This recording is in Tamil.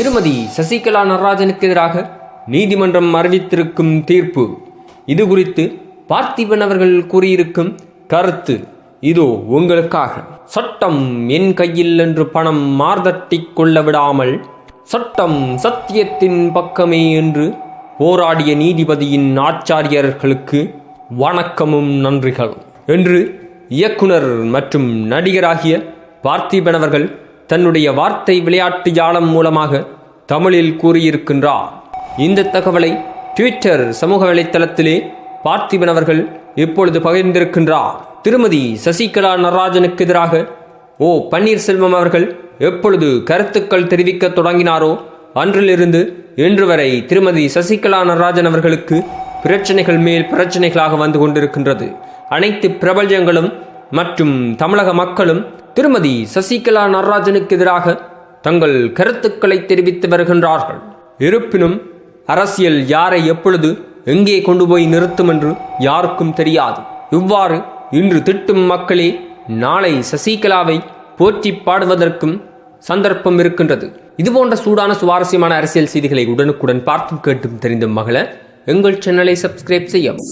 திருமதி சசிகலா நடராஜனுக்கு எதிராக நீதிமன்றம் அறிவித்திருக்கும் தீர்ப்பு. இது குறித்து பார்த்திபன் அவர்கள் கூறியிருக்கும் கருத்து. இதோ உங்களுக்காக. சட்டம் என் கையில் என்று பணம் மார்தட்டிக் கொள்ள விடாமல் சட்டம் சத்தியத்தின் பக்கமே என்று போராடிய நீதிபதியின் ஆச்சாரியர்களுக்கு வணக்கமும் நன்றிகள் என்று இயக்குனர் மற்றும் நடிகராகிய பார்த்திபன் அவர்கள் தன்னுடைய வார்த்தை விளையாட்டு ஜாலம் மூலமாக தமிழில் கூறியிருக்கின்றார். இந்த தகவலை ட்விட்டர் சமூக வலைத்தளத்திலே பார்த்திபன் அவர்கள் இப்பொழுது பகிர்ந்திருக்கின்றார். திருமதி சசிகலா நடராஜனுக்கு எதிராக ஓ பன்னீர்செல்வம் அவர்கள் எப்பொழுது கருத்துக்கள் தெரிவிக்க தொடங்கினாரோ அன்றிலிருந்து இன்று வரை திருமதி சசிகலா நடராஜன் அவர்களுக்கு பிரச்சனைகள் மேல் பிரச்சனைகளாக வந்து கொண்டிருக்கின்றது. அனைத்து பிரபல்யங்களும் மற்றும் தமிழக மக்களும் திருமதி சசிகலா நடராஜனுக்கு எதிராக தங்கள் கருத்துக்களை தெரிவித்து வருகின்றார்கள். இருப்பினும் அரசியல் யாரை எப்பொழுது எங்கே கொண்டு போய் நிறுத்தும் என்று யாருக்கும் தெரியாது. இவ்வாறு இன்று திட்டும் மக்களே நாளை சசிகலாவை போற்றி பாடுவதற்கும் சந்தர்ப்பம் இருக்கின்றது. இதுபோன்ற சூடான சுவாரஸ்யமான அரசியல் செய்திகளை உடனுக்குடன் பார்த்தும் கேட்டும் தெரிந்தும் மகள எங்கள் சேனலை சப்ஸ்கிரைப் செய்யவும்.